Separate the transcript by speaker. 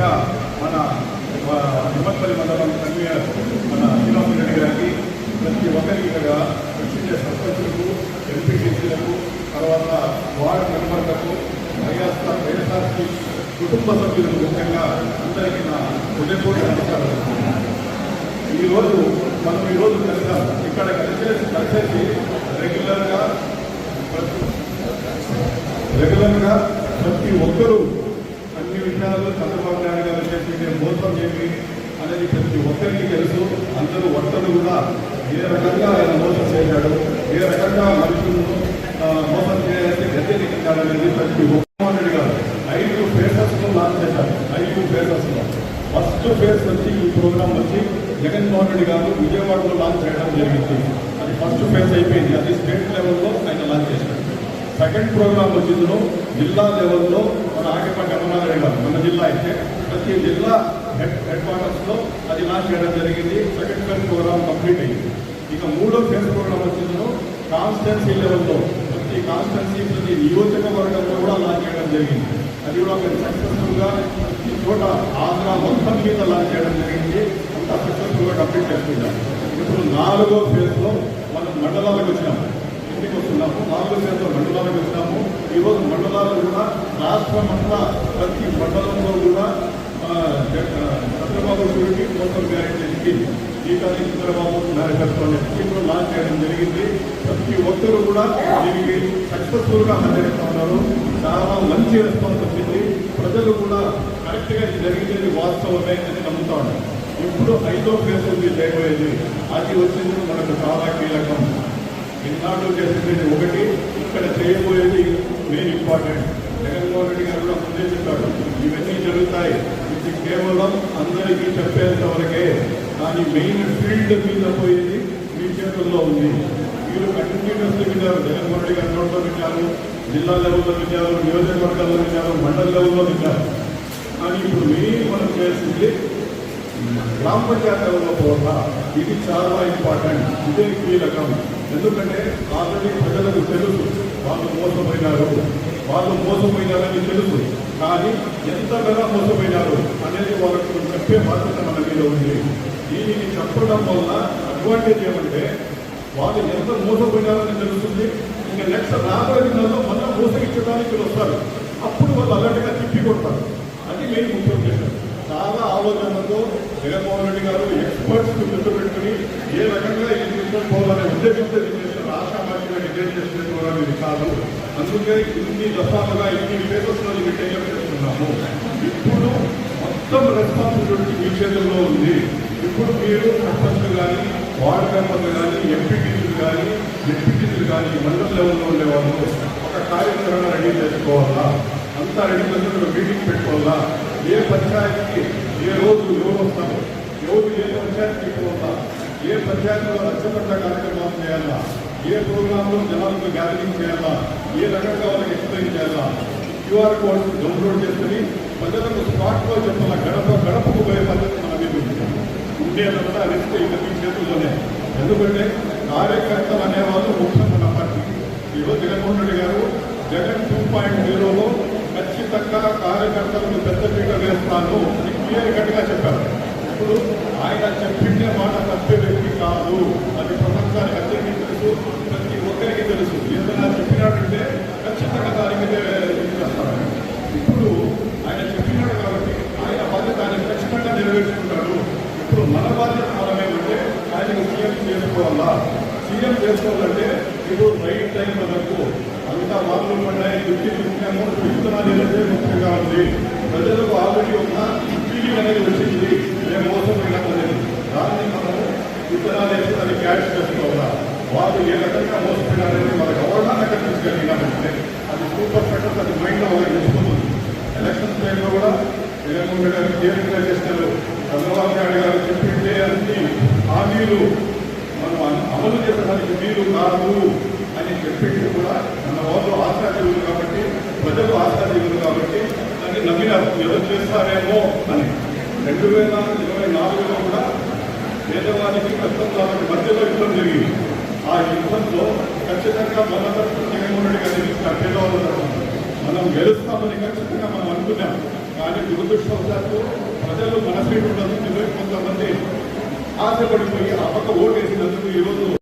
Speaker 1: ముఖ్యంగా మన నిమ్మపల్లి మండలం కన్వీనర్ మన శ్రీరామ్ రెడ్డి గారికి ప్రతి ఒక్కరికి ఇక్కడ వచ్చిన సర్పంచులకు ఎంపీటీసీలకు తర్వాత వార్డు మెంబర్లకు వైఎస్ఆర్ వైఎస్ఆర్సీ కుటుంబ సభ్యులకు ముఖ్యంగా అందరికీ నా హృదయపూర్వక నమస్కారాలు. ఈరోజు మనం ఈరోజు కలిసాం. ఇక్కడ కలిసేసి కలిసేసి రెగ్యులర్గా రెగ్యులర్గా ప్రతి ఒక్కరూ గారు చంద్రబాబు నాయుడు గారు చేసి మోసం చెప్పి అనేది ప్రతి ఒక్కరికి తెలుసు. అందరూ ఒక్కరు కూడా ఏ రకంగా ఆయన మోసం చేశాడు ఏ రకంగా మనుషులను మోసం చేయాలంటే గద్దె దిగించాలనేది ప్రతి ఒక్కరు గారు. ఐదు ఫేసెస్ లాంచ్ చేశారు. ఐదు ఫేసెస్ ఫస్ట్ ఫేస్ వచ్చి ఈ ప్రోగ్రామ్ వచ్చి జగన్మోహన్ రెడ్డి గారు విజయవాడలో లాంచ్ చేయడం జరిగింది. అది ఫస్ట్ ఫేస్ అయిపోయింది. అది స్టేట్ లెవెల్లో ఆయన లాంచ్ చేశారు. సెకండ్ ప్రోగ్రామ్ వచ్చిందో జిల్లా లెవెల్లో మన ఆగిపట్టి అమరారెడ్డి గారు మన జిల్లా అయితే. ప్రతి జిల్లా హెడ్ హెడ్ క్వార్టర్స్లో అది లాంచ్ చేయడం జరిగింది. సెకండ్ ఫేజ్ ప్రోగ్రామ్ కంప్లీట్ అయింది. ఇక మూడో ఫేజ్ ప్రోగ్రామ్ వచ్చిందో కాన్స్టెన్సీ లెవెల్లో ప్రతి కాన్స్టెన్సీ ప్రతి నియోజకవర్గంలో కూడా లాంచ్ చేయడం జరిగింది. అది కూడా ఒక సక్సెస్ఫుల్గా ప్రతి చోట ఆంధ్ర మొత్తం మీద లాంచ్ చేయడం జరిగింది. అంతా సక్సెస్ఫుల్గా కంప్లీట్ చేసుకుంటాం ఇప్పుడు నాలుగో ఫేజ్లో మనం మండలాలకు వచ్చినాము ఇంటికి వస్తున్నాము నాలుగో శాతం మండలాలకు వచ్చినాము ఈరోజు మండలాలు కూడా రాష్ట్రం అంతా ప్రతి మండలంలో కూడా చంద్రబాబు గురికి మోసం గ్యారెంటీ స్కీమ్ చంద్రబాబు మేనిఫెస్టో అనే స్కీమ్లో లాంచ్ చేయడం జరిగింది. ప్రతి ఒక్కరూ కూడా దీనికి సక్సెస్ఫుల్గా హాజరుతా ఉన్నారు. చాలా మంచి రెస్పాన్స్ వచ్చింది. ప్రజలు కూడా కరెక్ట్గా ఇది జరిగింది వాస్తవమే అని నమ్ముతా ఉన్నారు. ఇప్పుడు ఐదో ఫేజ్ ఉంది చేయబోయేది అది వచ్చింది మనకు చాలా కీలకం. ఈనాడు చేసేది ఒకటి ఇక్కడ చేయబోయేది మెయిన్ ఇంపార్టెంట్ జగన్మోహన్ రెడ్డి గారు కూడా ముందే చెప్పాడు ఇవన్నీ జరుగుతాయి. ఇది కేవలం అందరికీ చెప్పేంత వరకే. కానీ మెయిన్ ఫీల్డ్ మీద పోయేది మీ చేతుల్లో ఉంది. మీరు కంటిన్యూస్గా విన్నారు. జగన్మోహన్ రెడ్డి గారి నోట్లో విన్నారు జిల్లా లెవెల్లో విన్నారు నియోజకవర్గాల్లో విన్నారు మండల లెవెల్లో విన్నారు. కానీ ఇప్పుడు మెయిన్ మనం చేసింది గ్రామ పంచాయతీ లెవెల్లో ఇది చాలా ఇంపార్టెంట్. ఇదే కీలకం. ఎందుకంటే ఆల్రెడీ ప్రజలకు తెలుసు వాళ్ళు మోసపోయినారు. వాళ్ళు మోసపోయినారని తెలుసు. కానీ ఎంతగా మోసపోయినారు అనేది వాళ్ళకు చెప్పే బాధ్యత మన మీద ఉంది. దీనిని చెప్పడం వల్ల అడ్వాంటేజ్ ఏమంటే వాళ్ళు ఎంత మోసపోయినారని తెలుస్తుంది. ఇంకా నెక్స్ట్ రాబోయే దినాల్లో మళ్ళీ మోసగించడానికి వస్తారు. అప్పుడు వాళ్ళు అలర్ట్గా తిప్పి కొడతారు. అది మెయిన్ ముఖ్య ఉద్దేశం చాలా ఆలోచనలతో జగన్మోహన్ రెడ్డి గారు ఎక్స్పర్ట్స్ ముందు పెట్టుకుని ఏ రకంగా ఈ తీసుకొని పోవాలనే ఉద్దేశంతో ఇది చేసిన ఆశామాసిగా డిజైన్ చేసిన ఇది కాదు. అందుకే ఇన్ని దఫాలుగా ఇన్ని ఫేసెస్లో ఇది చేస్తున్నాము. ఇప్పుడు మొత్తం రెస్పాన్సిబిలిటీ మీ చేతుల్లో ఉంది. ఇప్పుడు మీరు సర్పంచ్ కానీ వార్డు మెంబర్లు కానీ ఎంపీటీసీలు కానీ డిప్యూటీసీలు కానీ మండల లెవెల్లో ఉండేవాళ్ళు ఒక కార్యక్రమం రెడీ చేసుకోవాలా? అంతా రెండు చేసుకుని మీటింగ్ పెట్టుకోవాలా? ఏ పంచాయతీకి ఏ రోజు ఎవరు వస్తారు ఎవరు ఏ పంచాయతీకి పోవాలా ఏ పంచాయతీలో రచ్చబండ కార్యక్రమాలు చేయాలా? ఏ ప్రోగ్రాంలో జనాలకు గ్యాదరింగ్ చేయాలా? ఏ రకంగా వాళ్ళకి ఎక్స్ప్లెయిన్ చేయాలా? క్యూఆర్ కోడ్ డౌన్లోడ్ చేసుకుని ప్రజలకు స్పాట్లో చెప్పాల? గడప గడపకు పోయే పద్ధతి మన మీద ఉండేదంతా రిస్క్ ఇక మీ చేతుల్లోనే. ఎందుకంటే కార్యకర్తలు అనేవాళ్ళు ముఖ్యం మన పార్టీ. ఈరోజు జగన్మోహన్ రెడ్డి గారు జగన్ టూ పాయింట్ జీరోలో ఖచ్చితంగా కార్యకర్తలను పెద్దపీట వేస్తాను. అని క్లియర్ కట్గా చెప్పారు ఇప్పుడు ఆయన చెప్పిండే మాట తప్పే వ్యక్తి కాదు. అది ప్రపంచానికి అందరికీ తెలుసు. ప్రతి ఒక్కరికి తెలుసు. ఏదైనా చెప్పినట్టుంటే ఖచ్చితంగా దానికి చేస్తారు ఇప్పుడు ఆయన చెప్పినాడు కాబట్టి ఆయన బాధ్యత ఆయన ఖచ్చితంగా నెరవేర్చుకుంటాడు. ఇప్పుడు మన బాధ్యత మనమేమంటే ఆయనకు సీఎం చేసుకోవాలా? సీఎం చేసుకోవాలంటే ఇప్పుడు రైట్ టైం వరకు అంతా మార్పులు పడ్డాయి. దుడ్డి ముఖ్యము విత్తనాలు అనేది ముఖ్యంగా ఉంది. ప్రజలకు ఆల్రెడీ ఒక ఫీలింగ్ అనేది వచ్చింది. మేము మోసపోయినామనేది దాన్ని మనము విత్తనాలు వేసి దాన్ని క్యాష్ చేసుకోవాలా? వాళ్ళు ఏ రకంగా మోసపోయినారని వాళ్ళకి అవగాహన తీసుకెళ్ళినామంటే అది సూపర్ సెకండ్ అది మైండ్లో వాళ్ళకి తెలుసుకుంటుంది. ఎలక్షన్ టైంలో కూడా జగన్మోహన్ రెడ్డి గారు క్లియర్గా చేస్తారు చంద్రబాబు నాయుడు గారు చెప్పింటే అన్ని హామీలు మనం అమలు చేసడానికి మీరు కాదు. అని చెప్పింది కూడా మన వాళ్ళు ఆశాజీవులు కాబట్టి ప్రజలు ఆశాజీవులు కాబట్టి దాన్ని నమ్మినారు. ఎవరు చేస్తారేమో అని. రెండు వేల ఇరవై నాలుగులో కూడా పేదవానికి కష్టం కాబట్టి మధ్యలో యుద్ధం జరిగింది. ఆ యుద్ధంలో ఖచ్చితంగా మన తరఫున జగన్మోహన్ రెడ్డి గారు పేదవాళ్ళ తరఫున మనం గెలుస్తామని ఖచ్చితంగా మనం అనుకున్నాం. కానీ దురదృష్టవశాత్తు ప్రజలు మన మనసు ఉన్నందుకు కొంతమంది ఆశపడిపోయి ఆ పక్క ఓటేసినందుకు ఈరోజు